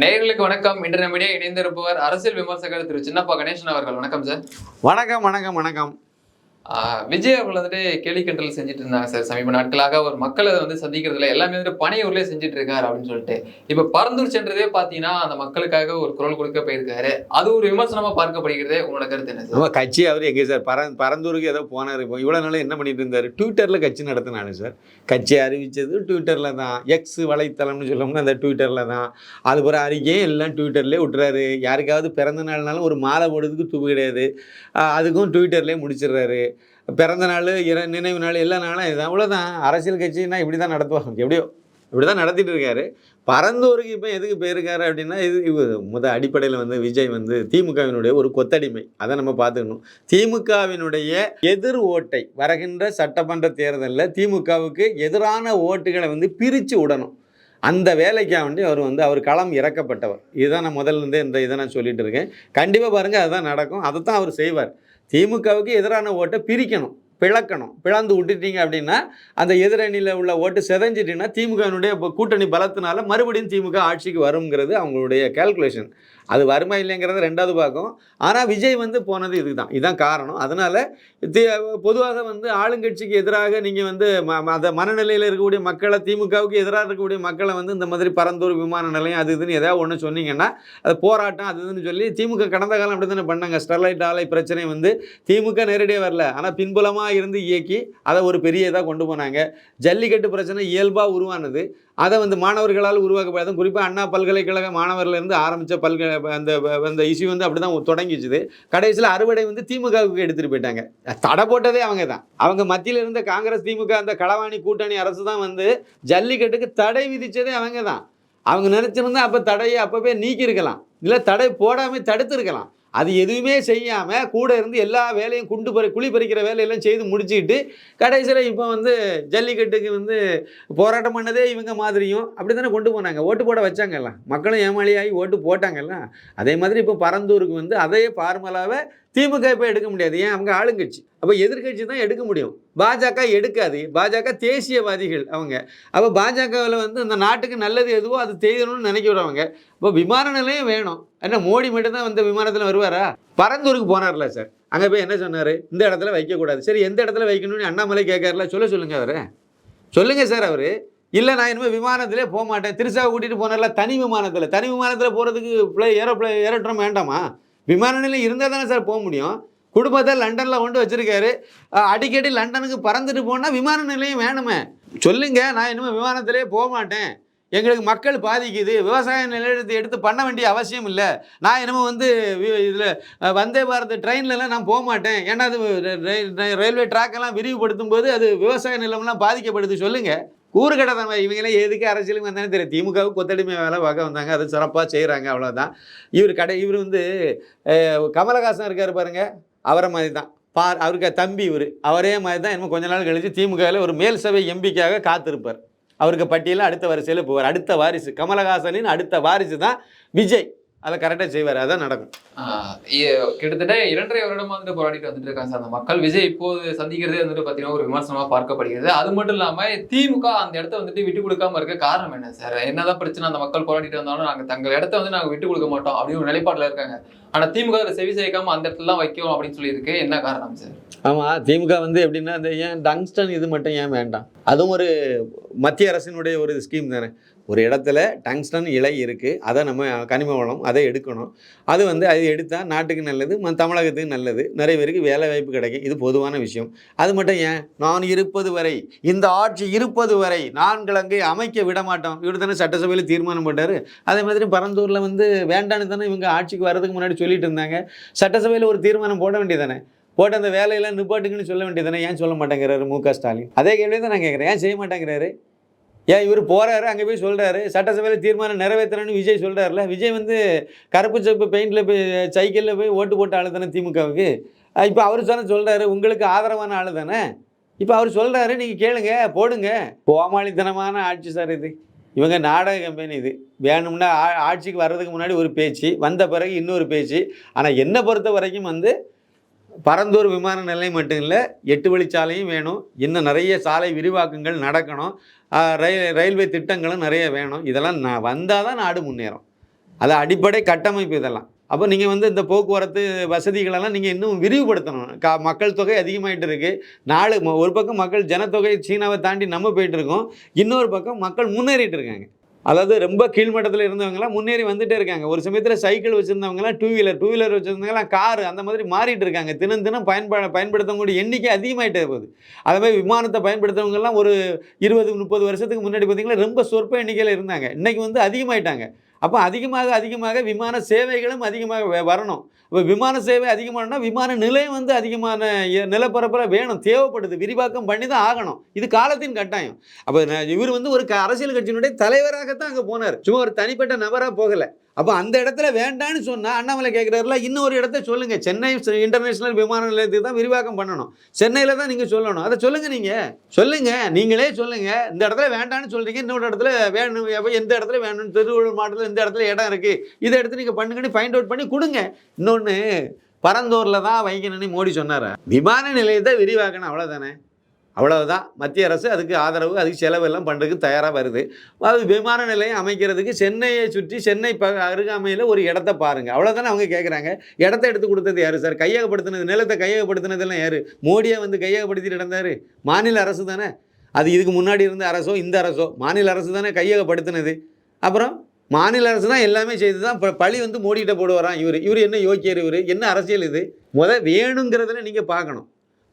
நேர்களுக்கு வணக்கம். இன்று நம்மிடையே இணைந்திருப்பவர் அரசியல் விமர்சகர் திரு சின்னப்பா கணேசன் அவர்கள். வணக்கம் சார். வணக்கம் வணக்கம் வணக்கம். விஜய் அவர்கள் வந்துட்டு கேலி கிண்டல் செஞ்சுட்டு இருந்தாங்க சார். சமீப நாட்களாக ஒரு மக்களை வந்து சந்திக்கிறதுல எல்லாமே வந்துட்டு பனையூர்லேயே செஞ்சுட்டு இருக்காரு அப்படின்னு சொல்லிட்டு. இப்போ பரந்தூர் சென்றதே பார்த்தீங்கன்னா அந்த மக்களுக்காக ஒரு குரல் கொடுக்க போயிருக்காரு. அது ஒரு விமர்சனமாக பார்க்கப்படுகிறது உங்களோட கருத்து என்ன சார்? நம்ம கட்சி அவர் எங்கே சார்? பர பரந்தூருக்கு ஏதோ போனார். இப்போ இவ்வளோ நாள் என்ன பண்ணிட்டு இருந்தார்? ட்விட்டரில் கட்சி நடத்தினாரு சார். கட்சி அறிவித்தது ட்விட்டரில் தான். எக்ஸ் வலைத்தளம்னு சொல்லணும்னா அந்த ட்விட்டரில் தான். அது பிறகு எல்லாம் ட்விட்டர்லேயே விட்டுறாரு. யாருக்காவது பிறந்த நாள்னாலும் ஒரு மாலை போடுறதுக்கு துப்பு கிடையாது. அதுக்கும் ட்விட்டர்லேயே முடிச்சிடுறாரு. பிறந்த நாள் இற நினைவு நாள் எல்லா நாளும் இதுதான் அவ்வளோதான் அரசியல் கட்சின்னா இப்படி தான் நடத்துவாங்க. எப்படியோ இப்படி தான் நடத்திட்டு இருக்காரு. பரந்தூருக்கு இப்போ எதுக்கு போயிருக்காரு அப்படின்னா இது இவர் முத அடிப்படையில் வந்து விஜய் வந்து திமுகவினுடைய ஒரு கொத்தடிமை. அதை நம்ம பார்த்துக்கணும். திமுகவினுடைய எதிர் ஓட்டை வருகின்ற சட்டமன்ற தேர்தலில் திமுகவுக்கு எதிரான ஓட்டுகளை வந்து பிரித்து விடணும். அந்த வேலைக்காக வேண்டி அவர் வந்து அவர் களம் இறக்கப்பட்டவர். இதுதான் நான் முதல்ல இருந்தே இந்த இதை நான் சொல்லிட்டு இருக்கேன். கண்டிப்பாக பாருங்கள் அதுதான் நடக்கும். அதை தான் அவர் செய்வார். திமுகவுக்கு எதிரான ஓட்டை பிரிக்கணும். பிளக்கணும். பிளந்து விட்டுட்டீங்க அப்படின்னா அந்த எதிரணியில் உள்ள ஓட்டு செதஞ்சிட்டிங்கன்னா திமுகவினுடைய இப்போ கூட்டணி பலத்தினால மறுபடியும் திமுக ஆட்சிக்கு வருங்கிறது அவங்களுடைய கால்குலேஷன் அது வருமா இல்லைங்கிறத ரெண்டாவது பார்க்கும் ஆனால் விஜய் வந்து போனது இதுதான். இதுதான் காரணம். அதனால் பொதுவாக வந்து ஆளுங்கட்சிக்கு எதிராக நீங்கள் வந்து ம- ம- அந்த மனநிலையில் இருக்கக்கூடிய மக்களை திமுகவுக்கு எதிராக இருக்கக்கூடிய மக்களை வந்து இந்த மாதிரி பரந்தூர் விமான நிலையம் அது இதுன்னு ஏதாவது ஒன்று சொன்னீங்கன்னா அது போராட்டம் அது இதுன்னு சொல்லி திமுக கடந்த காலம் அப்படி தானே பண்ணாங்க. ஸ்டெர்லைட் ஆலை பிரச்சனை வந்து திமுக நேரடியாக வரல. ஆனால் பின்புலமாக இருந்து இயக்கி அதை ஒரு பெரிய இதாக கொண்டு போனாங்க. ஜல்லிக்கட்டு பிரச்சனை இயல்பாக உருவானது. அதை வந்து மாணவர்களால் உருவாக்கப்படாத. குறிப்பாக அண்ணா பல்கலைக்கழக மாணவர்லேருந்து ஆரம்பித்த பல்கலை அந்த அந்த இஷ்யூ வந்து அப்படி தான் தொடங்கிச்சுது கடைசியில் அறுவடை வந்து திமுகவுக்கு எடுத்துகிட்டு போயிட்டாங்க. தடை போட்டதே அவங்க தான். அவங்க மத்தியில் இருந்த காங்கிரஸ் திமுக அந்த களவாணி கூட்டணி அரசு தான் வந்து ஜல்லிக்கட்டுக்கு தடை விதித்ததே அவங்க தான். அவங்க நினச்சிருந்தா அப்போ தடையை அப்போவே நீக்கியிருக்கலாம். இல்லை தடை போடாமல் தடுத்துருக்கலாம். அது எதுவுமே செய்யாமல் கூட இருந்து எல்லா வேலையும் குண்டு பறி குழி பறிக்கிற வேலையெல்லாம் செய்து முடிச்சுக்கிட்டு கடைசியில் இப்போ வந்து ஜல்லிக்கட்டுக்கு வந்து போராட்டம் பண்ணதே இவங்க மாதிரியும் அப்படி தானே கொண்டு போனாங்க. ஓட்டு போட வச்சாங்கல்ல. மக்களும் ஏமாளியாகி ஓட்டு போட்டாங்கல்ல. அதே மாதிரி இப்போ பரந்தூருக்கு வந்து அதே ஃபார்முலாவை திமுக இப்போ எடுக்க முடியாது. ஏன்? அவங்க ஆளுங்கட்சி. அப்போ எதிர்கட்சி தான் எடுக்க முடியும். பாஜக எடுக்காது. பாஜக தேசியவாதிகள் அவங்க. அப்போ பாஜகவில் வந்து இந்த நாட்டுக்கு நல்லது எதுவோ அது செய்யணும்னு நினைக்கிறவங்க. இப்போ விமான நிலையம் வேணும். என்ன மோடி மட்டும்தான் வந்து விமானத்தில் வருவாரா? பரந்தூருக்கு போனார்ல சார் அங்கே போய் என்ன சொன்னார்? இந்த இடத்துல வைக்கக்கூடாது. சரி எந்த இடத்துல வைக்கணும்னு அண்ணாமலை கேட்காருல சொல்ல சொல்லுங்கள் அவர். சொல்லுங்கள் சார் அவர். இல்லை நான் இனிமேல் விமானத்திலே போக மாட்டேன் திருச்சாவை கூட்டிகிட்டு போனார்ல தனி விமானத்தில். தனி விமானத்தில் போகிறதுக்கு பிளே ஏரோ பிளே ஏரோட்ரம் வேண்டாமா? விமான நிலையம் இருந்தால் தானே சார் போக முடியும். குடும்பத்தை லண்டனில் கொண்டு வச்சிருக்காரு. அடிக்கடி லண்டனுக்கு பறந்துட்டு போனால் விமான நிலையம் வேணுமே. சொல்லுங்க நான் இனிமேல் விமானத்திலே போக மாட்டேன். எங்களுக்கு மக்கள் பாதிக்குது. விவசாய நிலையத்தை எடுத்து பண்ண வேண்டிய அவசியம் இல்லை. நான் என்னமோ வந்து இதில் வந்தே பாரத் ட்ரெயின்லலாம் நான் போக மாட்டேன். ஏன்னா அது ரயில்வே ட்ராக்கெல்லாம் விரிவுபடுத்தும் போது அது விவசாய நிலம்லாம் பாதிக்கப்படுது. சொல்லுங்கள் கூறுகடை தான் இவங்களாம் எதுக்கு அரசியலுக்கு வந்தானே தெரியும் திமுகவுக்கு கொத்தடிமை வேலை பார்க்க வந்தாங்க. அது சிறப்பாக செய்கிறாங்க அவ்வளோதான் இவர் கடை இவர் வந்து கமலஹாசன் இருக்கார் பாருங்க. அவரை மாதிரி தான் பார் அவருக்கு தம்பி இவர். அவரே மாதிரி தான் இன்னும் கொஞ்ச நாள் கழிச்சு திமுகவில் ஒரு மேல் சபை எம்பிக்காக காத்திருப்பார். அவருக்கு பட்டியலில் அடுத்த வரிசையில் போவார். அடுத்த வாரிசு கமலஹாசனின் அடுத்த வாரிசு தான் விஜய். அதை கரெக்டாக செய்வார். அதான் நடக்கும். கிட்டத்தட்ட இரண்டரை வருடமா வந்துட்டு போராடிட்டு வந்துட்டு இருக்காங்க சார். அந்த மக்கள் விஜய் இப்போது சந்திக்கிறதே வந்துட்டு பார்த்தீங்கன்னா ஒரு விமர்சனமா பார்க்கப்படுகிறது. அது மட்டும் இல்லாம திமுக அந்த இடத்த வந்துட்டு விட்டு கொடுக்காம இருக்க காரணம் என்ன சார்? என்னதான் பிரச்சனை அந்த மக்கள் போராடிட்டு வந்தாலும் நாங்க தங்கள் இடத்த வந்து நாங்க விட்டு கொடுக்க மாட்டோம் அப்படின்னு ஒரு நிலைப்பாடுல இருக்காங்க. ஆனா திமுக அதை செவி சேர்க்காம அந்த இடத்துல தான் வைக்கும் அப்படின்னு சொல்லியிருக்கு. என்ன காரணம் சார்? ஆமாம் திமுக வந்து எப்படின்னா அந்த ஏன் டங்ஸ்டன் இது மட்டும் ஏன் வேண்டாம்? அதுவும் ஒரு மத்திய அரசினுடைய ஒரு ஸ்கீம் தானே. ஒரு இடத்துல டங்ஸ்டன் இலை இருக்குது அதை நம்ம கனிம வளம் அதை எடுக்கணும். அது வந்து அது எடுத்தால் நாட்டுக்கு நல்லது ம தமிழகத்துக்கு நல்லது. நிறைய பேருக்கு வேலை வாய்ப்பு கிடைக்கும். இது பொதுவான விஷயம். அது மட்டும் ஏன்? நான் இருப்பது வரை இந்த ஆட்சி இருப்பது வரை நான் கிழங்கை அமைக்க விட மாட்டோம். இவர் தானே சட்டசபையில் தீர்மானம் போட்டார். அதே மாதிரி பரந்தூரில் வந்து வேண்டான்னு தானே இவங்க ஆட்சிக்கு வரதுக்கு முன்னாடி சொல்லிட்டு இருந்தாங்க. சட்டசபையில் ஒரு தீர்மானம் போட வேண்டியதானே போட்டு அந்த வேலையெல்லாம் நிப்பாட்டுக்குன்னு சொல்ல வேண்டியதானே ஏன் சொல்ல மாட்டேங்கிறாரு மு க ஸ்டாலின்? அதே கேள்வி தான் நான் கேட்குறேன். ஏன் செய்ய மாட்டேங்கிறாரு? ஏன் இவர் போகிறாரு அங்கே போய் சொல்கிறாரு சட்டசபையில் தீர்மானம் நிறைவேற்றணும்னு விஜய் சொல்கிறாருல விஜய் வந்து கருப்பு செப்பு பெயிண்டில் போய் சைக்கிளில் போய் ஓட்டு போட்டு ஆளு தானே திமுகவுக்கு இப்போ அவர் தானே சொல்கிறாரு உங்களுக்கு ஆதரவான ஆளு தானே? இப்போ அவர் சொல்கிறாரு நீங்கள் கேளுங்க போடுங்க. கோமாளித்தனமான ஆட்சி சார் இது. இவங்க நாடக கம்பெனி இது. வேணும்னா ஆ- ஆட்சிக்கு வர்றதுக்கு முன்னாடி ஒரு பேச்சு வந்த பிறகு இன்னொரு பேச்சு. ஆனால் என்னை பொறுத்த வரைக்கும் வந்து பரந்தூர் விமான நிலையம் மட்டும் இல்லை எட்டு வழிச்சாலையும் வேணும். இன்னும் நிறைய சாலை விரிவாக்கங்கள் நடக்கணும். ரயில் ரயில்வே திட்டங்களும் நிறைய வேணும். இதெல்லாம் நான் வந்தால் தான் நாடு முன்னேறும். அது அடிப்படை கட்டமைப்பு இதெல்லாம். அப்போ நீங்கள் வந்து இந்த போக்குவரத்து வசதிகளெல்லாம் நீங்கள் இன்னும் விரிவுபடுத்தணும். கா மக்கள் தொகை அதிகமாயிட்டு இருக்குது நாலு ம- ஒரு பக்கம் மக்கள் ஜனத்தொகை சீனாவை தாண்டி நம்ம போயிட்டு இருக்கோம். இன்னொரு பக்கம் மக்கள் முன்னேறிட்டு இருக்காங்க. அதாவது ரொம்ப கீழ்மட்டத்தில் இருந்தவங்களாம் முன்னேறி வந்துட்டே இருக்காங்க. ஒரு சமயத்தில் சைக்கிள் வச்சுருந்தவங்களாம் டூ வீலர் டூ வீலர் வச்சுருந்தவங்களாம் கார் அந்த மாதிரி மாறிட்டு இருக்காங்க. தினம் தினம் பயன்பட பயன்படுத்தக்கூடிய எண்ணிக்கை அதிகமாகிட்டே போகுது. அதே மாதிரி விமானத்தை பயன்படுத்துறவங்கலாம் ஒரு இருபது முப்பது வருஷத்துக்கு முன்னாடி பார்த்திங்கன்னா ரொம்ப சொற்ப எண்ணிக்கையில் இருந்தாங்க. இன்னைக்கு வந்து அதிகமாயிட்டாங்க. அப்போ அதிகமாக அதிகமாக விமான சேவைகளும் அதிகமாக வ- வரணும். இப்போ விமான சேவை அதிகமானா விமான நிலையம் வந்து அதிகமான நிலப்பரப்பில் வேணும் தேவைப்படுது. விரிவாக்கம் பண்ணி தான் ஆகணும். இது காலத்தின் கட்டாயம். அப்போ இவர் வந்து ஒரு அரசியல் கட்சியினுடைய தலைவராகத்தான் அங்கே போனார். சும்மா ஒரு தனிப்பட்ட நபராக போகலை. அப்போ அந்த இடத்துல வேண்டான்னு சொன்னால் அண்ணாமலை கேட்குறாருல இன்னொரு இடத்த சொல்லுங்கள் சென்னை இன்டர்நேஷனல் விமான நிலையத்துக்கு தான் விரிவாக்கம் பண்ணணும். சென்னையில் தான் நீங்கள் சொல்லணும். அதை சொல்லுங்கள் நீங்கள் சொல்லுங்கள் நீங்களே சொல்லுங்கள் இந்த இடத்துல வேண்டான்னு சொல்கிறீங்க இன்னொரு இடத்துல வேணும். எந்த இடத்துல வேணும்னு திருவள்ளூர் மாவட்டத்தில் இந்த இடத்துல இடம் இருக்குது இதை எடுத்து நீங்கள் பண்ணுங்கன்னு ஃபைண்ட் அவுட் பண்ணி கொடுங்க. இன்னொன்று பரந்தூரில் தான் வைக்கணும்னு மோடி சொன்னார். விமான நிலையத்தை விரிவாக்கணும் அவ்வளோதானே அவ்வளவுதான். மத்திய அரசு அதுக்கு ஆதரவு அதுக்கு செலவு எல்லாம் பண்ணுறதுக்கு தயாராக வருது. அது விமான நிலையம் அமைக்கிறதுக்கு சென்னையை சுற்றி சென்னை ப அருகாமையில் ஒரு இடத்த பாருங்கள் அவ்வளோதானே அவங்க கேட்குறாங்க இடத்த எடுத்து கொடுத்தது யார் சார்? கையகப்படுத்தினது நிலத்தை கையகப்படுத்தினதெல்லாம் யார்? மோடியை வந்து கையகப்படுத்திட்டு இருந்தார். மாநில அரசு தானே? அது இதுக்கு முன்னாடி இருந்த அரசோ இந்த அரசோ மாநில அரசு தானே கையகப்படுத்தினது. அப்புறம்? மாநில அரசு தான் எல்லாமே செய்து தான் இப்போ பழி வந்து மோடிகிட்ட போடுவாராம் இவர். இவர் என்ன யோக்கியர் இவர்? என்ன அரசியல் இது? முத வேணுங்கிறதுல நீங்கள் பார்க்கணும்.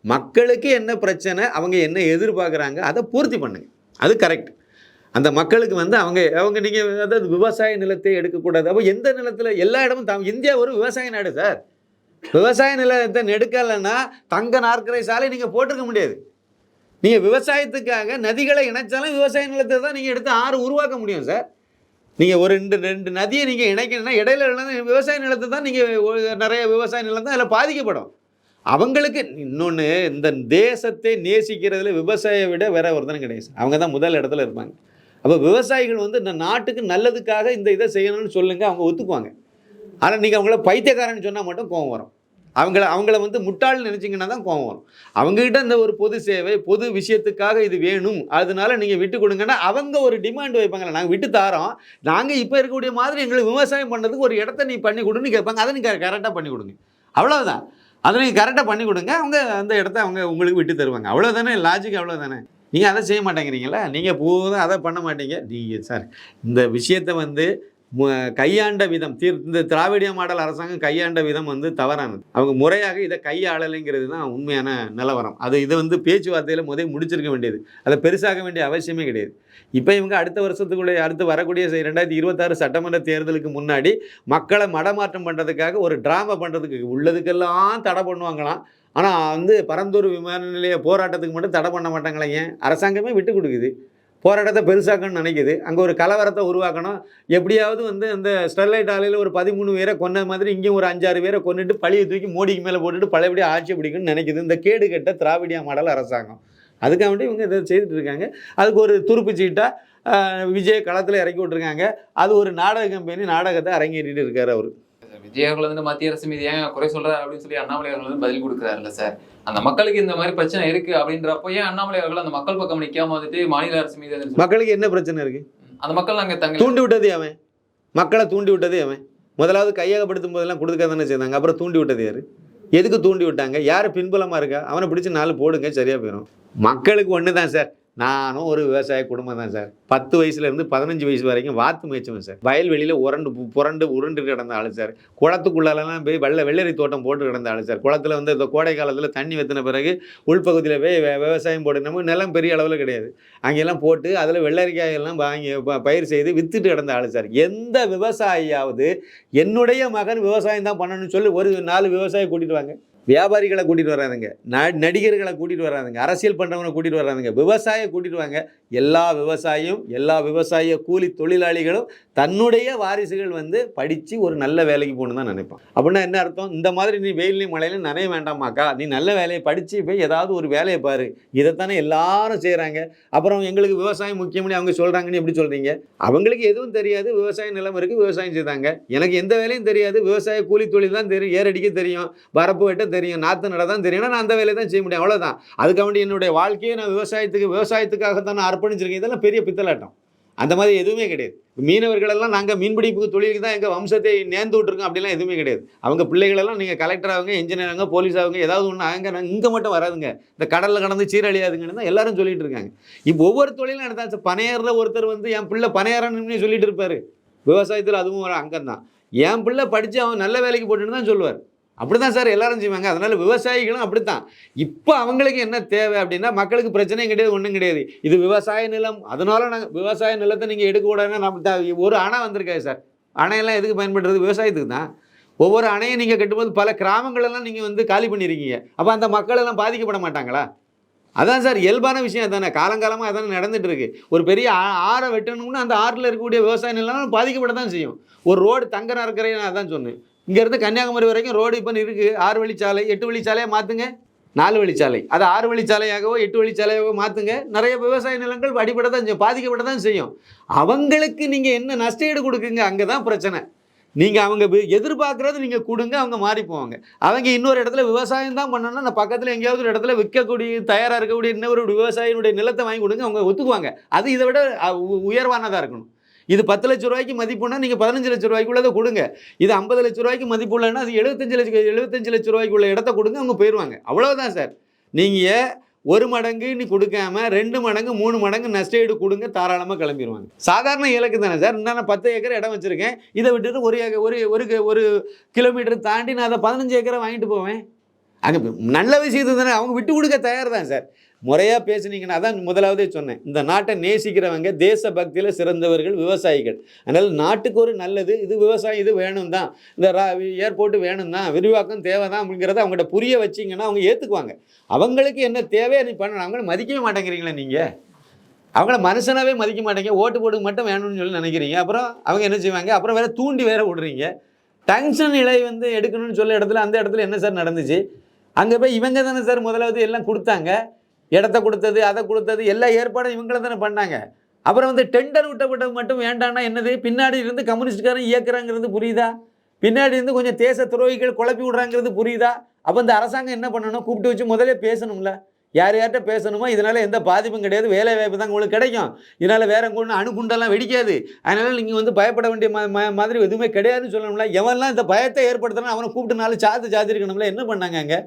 மக்களுக்கு என்ன பிரச்சனை அவங்க என்ன எதிர்பார்க்குறாங்க அதை பூர்த்தி பண்ணுங்க. அது கரெக்ட். அந்த மக்களுக்கு வந்து அவங்க அவங்க நீங்கள் அதாவது விவசாய நிலத்தை எடுக்கக்கூடாது. அப்போ எந்த நிலத்தில் எல்லா இடமும் தாம் இந்தியா ஒரு விவசாய நாடு சார். விவசாய நிலத்தை நெடுக்கலைன்னா தங்க நாற்கரை சாலை நீங்கள் போட்டிருக்க முடியாது. நீங்கள் விவசாயத்துக்காக நதிகளை இணைச்சாலும் விவசாய நிலத்தை தான் நீங்கள் எடுத்து ஆறு உருவாக்க முடியும் சார். நீங்கள் ஒரு ரெண்டு ரெண்டு நதியை நீங்கள் இணைக்கணும்னா இடையில விவசாய நிலத்தை தான் நீங்கள் நிறைய விவசாய நிலம் தான் அதில் பாதிக்கப்படும். அவங்களுக்கு இன்னொன்று இந்த தேசத்தை நேசிக்கிறதுல விவசாயியை விட வேற ஒருத்தனும் கிடையாது அவங்க தான் முதல் இடத்துல இருப்பாங்க. அப்போ விவசாயிகள் வந்து இந்த நாட்டுக்கு நல்லதுக்காக இந்த இதை செய்யணும்னு சொல்லுங்கள் அவங்க ஒத்துக்குவாங்க. ஆனால் நீங்கள் அவங்கள பைத்தியக்காரன்னு சொன்னால் மட்டும் கோவம் வரும். அவங்கள அவங்கள வந்து முட்டாள் நினச்சிங்கன்னா தான் கோவம் வரும். அவங்ககிட்ட இந்த ஒரு பொது சேவை பொது விஷயத்துக்காக இது வேணும். அதனால நீங்கள் விட்டு கொடுங்கன்னா அவங்க ஒரு டிமாண்ட் வைப்பாங்களே நாங்கள் விட்டு தாரோம். நாங்கள் இப்போ இருக்கக்கூடிய மாதிரி எங்களுக்கு விவசாயம் பண்ணுறதுக்கு ஒரு இடத்த நீ பண்ணி கொடுன்னு கேட்பாங்க. அதை நீங்கள் கரெக்டாக பண்ணி கொடுங்க. அவ்வளோதான் அதை நீங்கள் கரெக்டாக பண்ணி கொடுங்க. அவங்க அந்த இடத்த அவங்க உங்களுக்கு விட்டு தருவாங்க. அவ்வளோதானே லாஜிக் அவ்வளோதானே நீங்கள் அதை செய்ய மாட்டேங்கிறீங்களா நீங்கள் போதும். அதை பண்ண மாட்டீங்க. நீங்கள் சார் இந்த விஷயத்தை வந்து கையாண்ட விதம். தீர் இந்த திராவிடிய மாடல் அரசாங்கம் கையாண்ட விதம் வந்து தவறானது. அவங்க முறையாக இதை கையாளலைங்கிறது தான் உண்மையான நிலவரம். அது இதை வந்து பேச்சுவார்த்தையில் முதல் முடிச்சிருக்க வேண்டியது. அதை பெருசாக வேண்டிய அவசியமே கிடையாது. இப்போ இவங்க அடுத்த வருஷத்துக்குள்ளே அடுத்து வரக்கூடிய ரெண்டாயிரத்தி இருபத்தாறு சட்டமன்ற தேர்தலுக்கு முன்னாடி மக்களை மடமாற்றம் பண்ணுறதுக்காக ஒரு ட்ராமா பண்ணுறதுக்கு உள்ளதுக்கெல்லாம் தடை பண்ணுவாங்களாம். ஆனால் வந்து பரந்தூர் விமான நிலைய போராட்டத்துக்கு மட்டும் தடை பண்ண மாட்டாங்களே ஏன்? அரசாங்கமே விட்டு கொடுக்குது. போராட்டத்தை பெருசாக்கணும்னு நினைக்குது. அங்கே ஒரு கலவரத்தை உருவாக்கணும். எப்படியாவது வந்து அந்த ஸ்டெர்லைட் ஆலையில் ஒரு பதிமூணு பேரை கொன்ன மாதிரி இங்கேயும் ஒரு அஞ்சாறு பேரை கொண்டுட்டு பழியை தூக்கி மோடிக்கு மேலே போட்டுட்டு பழையபடியாக ஆட்சி பிடிக்கும்னு நினைக்குது. இந்த கேடு கெட்ட திராவிடியா மாடல் அரசாங்கம். அதுக்காக வேண்டி இவங்க இதை செய்துட்டு இருக்காங்க. அதுக்கு ஒரு துருப்பு சீட்டாக விஜய் களத்தில் இறக்கி விட்ருக்காங்க அது ஒரு நாடக கம்பெனி நாடகத்தை அரங்கேறிட்டு இருக்கார் அவர். விஜய் அவர்கள் வந்து மத்திய அரசு மீது ஏன் குறை சொல்றாரு அப்படின்னு சொல்லி அண்ணாமலை அவர்கள் வந்து பதில் கொடுக்குறாருல்ல சார்? அந்த மக்களுக்கு இந்த மாதிரி பிரச்சனை இருக்கு அப்படின்றப்போ ஏன் அண்ணாமலை அவர்கள் அந்த மக்கள் பக்கம் நிக்காம வந்துட்டு மாநில அரசு மீது மக்களுக்கு என்ன பிரச்சனை இருக்குது அந்த மக்கள் நாங்க தங்க தூண்டி விட்டது அவன். மக்களை தூண்டி விட்டது அவன். முதலாவது கையகப்படுத்தும் போதெல்லாம் கொடுக்க தானே செய்தாங்க. அப்புறம் தூண்டி விட்டது யாரு? எதுக்கு தூண்டி விட்டாங்க? யார் பின்புலமாக இருக்கா? அவனை பிடிச்சி நாலு போடுங்க சரியாக போயிடும் மக்களுக்கு ஒன்று தான் சார். நானும் ஒரு விவசாய குடும்பம் தான் சார். பத்து வயசுலேருந்து பதினஞ்சு வயசு வரைக்கும் வாத்து மேய்ச்சுவேன் சார். வயல்வெளியில் உரண்டு புரண்டு உருண்டு கிடந்த ஆளு சார். குளத்துக்குள்ளாலலாம் போய் வெள்ளை வெள்ளரி தோட்டம் போட்டு கிடந்த ஆளு சார். குளத்துல வந்து இந்த கோடை காலத்தில் தண்ணி வெத்தின பிறகு உள்பகுதியில் போய் விவசாயம் போட்டு நிலம் பெரிய அளவில் கிடையாது. அங்கெல்லாம் போட்டு அதில் வெள்ளரிக்காயெல்லாம் வாங்கி ப- பயிர் செய்து வித்துட்டு கிடந்த ஆளு சார். எந்த விவசாயியாவது என்னுடைய மகன் விவசாயம் தான் பண்ணணும்னு சொல்லி ஒரு நாலு விவசாயி கூட்டிட்டு வாங்க. வியாபாரிகளை கூட்டிகிட்டு வராதுங்க. ந- நடிகர்களை கூட்டிகிட்டு வராதுங்க. அரசியல் பண்ணுறவங்களை கூட்டிகிட்டு வராதுங்க. விவசாய கூட்டிகிட்டு வாங்க. எல்லா விவசாயியும் எல்லா விவசாய கூலி தொழிலாளிகளும் தன்னுடைய வாரிசுகள் வந்து படித்து ஒரு நல்ல வேலைக்கு போகணுன்னு தான் நினைப்பான் அப்படின்னா என்ன அர்த்தம்? இந்த மாதிரி நீ வெயிலையும் மழையிலும் நனைய வேண்டாமாக்கா. நீ நல்ல வேலையை படித்து போய் ஏதாவது ஒரு வேலையை பாரு. இதைத்தானே எல்லாரும் செய்கிறாங்க அப்புறம் எங்களுக்கு விவசாயம் முக்கியம்னு அவங்க சொல்கிறாங்கன்னு எப்படி சொல்கிறீங்க அவங்களுக்கு எதுவும் தெரியாது. விவசாய நிலம் இருக்குது விவசாயம் செய்தாங்க. எனக்கு எந்த வேலையும் தெரியாது. விவசாய கூலி தொழில் தான் தெரியும் ஏரடிக்க தெரியும். வரப்பு வெட்ட தெரியும் நாற்று நட தான் தெரியும். நான் அந்த வேலையை தான் செய்ய முடியும். அவ்வளோதான் அதுக்காக வேண்டி என்னுடைய வாழ்க்கையை நான் விவசாயத்துக்கு விவசாயத்துக்காக தான் நான் அர்ப்பணிச்சிருக்கேன். இதெல்லாம் பெரிய பித்தலாட்டம். அந்த மாதிரி எதுவுமே கிடையாது. மீனவர்களெல்லாம் நாங்கள் மீன்பிடிப்பு தொழிலுக்கு தான் எங்கள் வம்சத்தை நேர்ந்து விட்ருக்கோம் அப்படிலாம் எதுவுமே கிடையாது. அவங்க பிள்ளைகளெல்லாம் நீங்கள் கலெக்டர் ஆகுங்க இன்ஜினியர் ஆகுங்க போலீஸ் ஆகுங்க ஏதாவது ஒன்று ஆகுங்க நாங்கள் இங்கே மட்டும் வராதுங்க. இந்த கடலில் கடந்து சீரழியாதுங்கன்னு தான் எல்லாரும் சொல்லிட்டு இருக்காங்க. இப்போ ஒவ்வொரு தொழிலும் எடுத்தாச்சு பனையரில் ஒருத்தர் வந்து என் பிள்ளை பனையரன்னு சொல்லிட்டு இருப்பார். விவசாயத்தில் அதுவும் ஒரு அங்கம் தான் என் பிள்ளை படித்து அவன் நல்ல வேலைக்கு போட்டுன்னு தான் சொல்லுவார். அப்படி தான் சார் எல்லாரும் செய்வாங்க. அதனால் விவசாயிகளும் அப்படித்தான். இப்போ அவங்களுக்கு என்ன தேவை அப்படின்னா மக்களுக்கு பிரச்சனையும் கிடையாது ஒன்றும் கிடையாது. இது விவசாய நிலம். அதனால நாங்கள் விவசாய நிலத்தை நீங்கள் எடுக்கக்கூடாதுன்னா நம்ம ஒரு அணை வந்திருக்காது சார். அணையெல்லாம் எதுக்கு பயன்படுறது விவசாயத்துக்கு தான். ஒவ்வொரு அணையும் நீங்கள் கட்டும்போது பல கிராமங்களெல்லாம் நீங்கள் வந்து காலி பண்ணியிருக்கீங்க அப்போ அந்த மக்கள் எல்லாம் பாதிக்கப்பட மாட்டாங்களா? அதான் சார் இயல்பான விஷயம் தானே காலங்காலமாக அதானே நடந்துட்டு இருக்கு ஒரு பெரிய ஆ- ஆறை வெட்டணும்னா அந்த ஆறில் இருக்கக்கூடிய விவசாய நிலம் பாதிக்கப்பட தான் செய்யும். ஒரு ரோடு தங்க நறுக்கரை அதான் சொன்னேன். இங்கேருந்து கன்னியாகுமரி வரைக்கும் ரோடு இப்போ இருக்குது ஆறு வழிச்சாலை எட்டு வழிச்சாலையாக மாற்றுங்க நாலு வழிச்சாலை அது ஆறு வழிச்சாலையாகவோ எட்டு வழிச்சாலையாகவோ மாற்றுங்க நிறைய விவசாய நிலங்கள் அடிப்பட தான் செய்யும் பாதிக்கப்பட தான் செய்யும். அவங்களுக்கு நீங்கள் என்ன நஷ்டஈடு கொடுக்குங்க அங்கே தான் பிரச்சனை. நீங்கள் அவங்க எதிர்பார்க்குறது நீங்கள் கொடுங்க அவங்க மாறி போவாங்க. அவங்க இன்னொரு இடத்துல விவசாயம் தான் பண்ணணும்னா நான் பக்கத்தில் எங்கேயாவது ஒரு இடத்துல விற்கக்கூடிய தயாராக இருக்கக்கூடிய இன்னொரு விவசாயினுடைய நிலத்தை வாங்கி கொடுங்க அவங்க ஒத்துக்குவாங்க. அது இதை விட உ- உயர்வானதாக இருக்கணும். இது பத்து லட்ச ரூபாய்க்கு மதிப்புனா நீங்கள் பதினஞ்சு லட்ச ரூபாய்க்குள்ளதை கொடுங்க. இது ஐம்பது லட்ச ரூபாய்க்கு மதிப்பு இல்லைன்னா அது எழுபத்தஞ்சு லட்சம் எழுபத்தஞ்சு லட்ச ரூபாய்க்கு உள்ள இடத்த கொடுங்க அவங்க போயிடுவாங்க அவ்வளோதான் சார். நீங்கள் ஒரு மடங்கு நீ கொடுக்காம ரெண்டு மடங்கு மூணு மடங்கு நஷ்டஈடு கொடுங்க தாராளமாக கிளம்பிடுவாங்க சாதாரண இலக்கு தானே சார். நான் பத்து ஏக்கர் இடம் வச்சுருக்கேன். இதை விட்டுட்டு ஒரு ஏக்கர் ஒரு ஒரு ஒரு கிலோமீட்டர் தாண்டி நான் அதை பதினஞ்சு ஏக்கரை வாங்கிட்டு போவேன். அங்கே நல்ல விஷயத்தை தானே. அவங்க விட்டு கொடுக்க தயார் தான் சார். முறையாக பேசுனீங்கன்னா தான் முதலாவதே சொன்னேன். இந்த நாட்டை நேசிக்கிறவங்க தேச பக்தியில் சிறந்தவர்கள் விவசாயிகள். அதனால் நாட்டுக்கு ஒரு நல்லது இது விவசாயம் இது வேணும் தான் இந்த ஏர்போர்ட்டு வேணும் தான் விரிவாக்கம் தேவை தான் அப்படிங்கிறத அவங்கள்ட்ட புரிய வச்சிங்கன்னா அவங்க ஏற்றுக்குவாங்க அவங்களுக்கு என்ன தேவையை நீ பண்ணணும். அவங்கள மதிக்கவே மாட்டேங்கிறீங்களா நீங்கள் அவங்கள மனுஷனாவே மதிக்க மாட்டேங்க. ஓட்டு போட்டு மட்டும் வேணும்னு சொல்லி நினைக்கிறீங்க. அப்புறம் அவங்க என்ன செய்வாங்க? அப்புறம் வேறு தூண்டி வேற விடுறீங்க. டங்ஷன் இலை வந்து எடுக்கணும்னு சொல்ல இடத்துல அந்த இடத்துல என்ன சார் நடந்துச்சு? அங்கே போய் இவங்க தானே சார் முதலாவது எல்லாம் கொடுத்தாங்க. இடத்த கொடுத்தது அதை கொடுத்தது எல்லா ஏற்பாடும் இவங்களை தானே பண்ணாங்க. அப்புறம் வந்து டெண்டர் விட்டப்பட்டது மட்டும் வேண்டாம்னா என்னது? பின்னாடி இருந்து கம்யூனிஸ்ட்காரன் இயக்குறாங்கிறது புரியுதா? பின்னாடி இருந்து கொஞ்சம் தேச துரோகிகள் குழப்பி விடுறாங்கிறது புரியுதா? அப்போ இந்த அரசாங்கம் என்ன பண்ணணும்? கூப்பிட்டு வச்சு முதல்ல பேசணும்ல. யார் யார்கிட்ட பேசணுமோ இதனால் எந்த பாதிப்பும் கிடையாது. வேலை வாய்ப்பு தான் உங்களுக்கு கிடைக்கும். இதனால் வேற ஒன்று அணுகுண்டெல்லாம் வெடிக்காது. அதனால் நீங்கள் வந்து பயப்பட வேண்டிய மாதிரி எதுவுமே கிடையாதுன்னு சொல்லணும்ல. எவன்லாம் இந்த பயத்தை ஏற்படுத்தினா அவனை கூப்பிட்டு நாலு சாத்து சாத்திருக்கணும்ல. என்ன பண்ணாங்க அங்கே?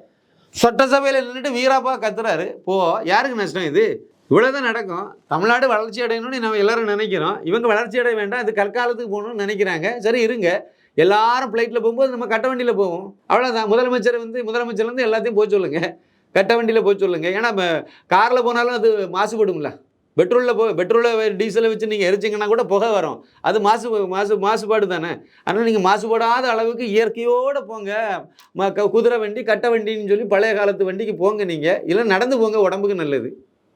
சட்டசபையில் நின்றுட்டு வீராப்பா கத்துறாரு. போ யாருக்கு நஷ்டம் இது? இவ்வளோதான் நடக்கும். தமிழ்நாடு வளர்ச்சி அடையணும்னு நம்ம எல்லாரும் நினைக்கிறோம். இவங்க வளர்ச்சி அடைய வேண்டாம். இது கற்காலத்துக்கு போகணும்னு நினைக்கிறாங்க. சரி இருங்க. எல்லாரும் ஃப்ளைட்டில் போகும்போது நம்ம கட்ட வண்டியில் போவோம். அவ்வளோதான் முதலமைச்சர் வந்து முதலமைச்சர் வந்து எல்லாத்தையும் போக சொல்லுங்க. கட்ட வண்டியில் போய் சொல்லுங்க. ஏன்னா காரில் போனாலும் அது மாசுபடும்ல. பெட்ரோலில் போ பெட்ரோலை டீசலை வச்சு நீங்கள் எரிச்சிங்கன்னா கூட புகை வரும். அது மாசு மாசு மாசுபாடு தானே. அதனால் நீங்கள் மாசுபடாத அளவுக்கு இயற்கையோடு போங்க. ம க- குதிரை வண்டி கட்டை வண்டின்னு சொல்லி பழைய காலத்து வண்டிக்கு போங்க நீங்கள் இல்லை நடந்து போங்க உடம்புக்கு நல்லது.